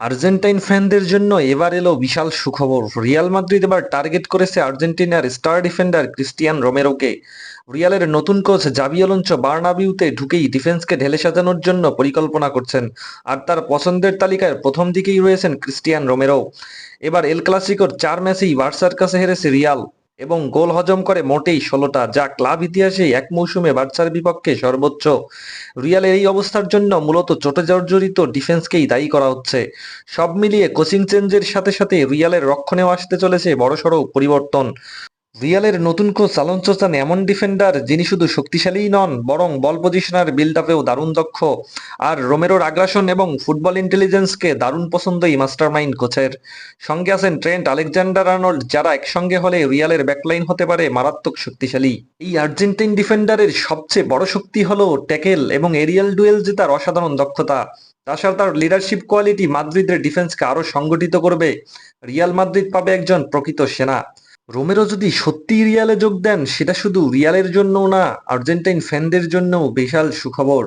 Argentine ফ্যানদের জন্য এবার এলো বিশাল সুখবর। রিয়াল মাদ্রিদ এবার টার্গেট করেছে আর্জেন্টিনার স্টার ডিফেন্ডার ক্রিস্টিয়ান রোমেরোকে। রিয়ালের নতুন কোচ জাবি অলঞ্চ বার্নাবিউতে ঢুকেই ডিফেন্সকে ঢেলে সাজানোর জন্য পরিকল্পনা করছেন, আর তার পছন্দের তালিকায় প্রথম দিকেই রয়েছেন ক্রিস্টিয়ান রোমেরো। এবার এল ক্লাসিকোর চার ম্যাচেই বার্সার কাছে হেরেছে রিয়াল। এবং গোল হজম করে মোটেই ষোলোটা। যা ক্লাব ইতিহাসে এক মৌসুমে বার্সার বিপক্ষে সর্বোচ্চ। রিয়ালের এই অবস্থার জন্য মূলত চোটে জর্জরিত ডিফেন্সকেই দায়ী করা হচ্ছে। সব মিলিয়ে কোচিং চেঞ্জের সাথে সাথে রিয়ালের রক্ষণেও আসতে চলেছে বড়সড় পরিবর্তন। রিয়ালের নতুন কোচ আলোনসো চান এমন ডিফেন্ডার যিনি শুধু শক্তিশালীই নন, বরং বল পজিশনার বিল্ড আপেও দারুণ দক্ষ। আর রোমেরোর আগ্রাসন এবং ফুটবল ইন্টেলিজেন্সকে দারুণ পছন্দ এই মাস্টার মাইন্ড কোচের। সঙ্গে আছেন ট্রেন্ট আলেকজান্ডার আর্নল্ড, যারা একসঙ্গে হলে রিয়ালের ব্যাকলাইন হতে পারে মারাত্মক শক্তিশালী। এই আর্জেন্টাইন ডিফেন্ডারের সবচেয়ে বড় শক্তি হলো ট্যাকেল এবং এরিয়াল ডুয়েল জেতার অসাধারণ দক্ষতা। তাছাড়া তার লিডারশিপ কোয়ালিটি মাদ্রিদের ডিফেন্সকে আরও সংগঠিত করবে। রিয়াল মাদ্রিদ পাবে একজন প্রকৃত সেনা। রোমেরো যদি সত্যি রিয়ালে যোগ দেন, সেটা শুধু রিয়ালের জন্য না, আর্জেন্টাইন ফ্যানদের জন্যও বিশাল সুখবর।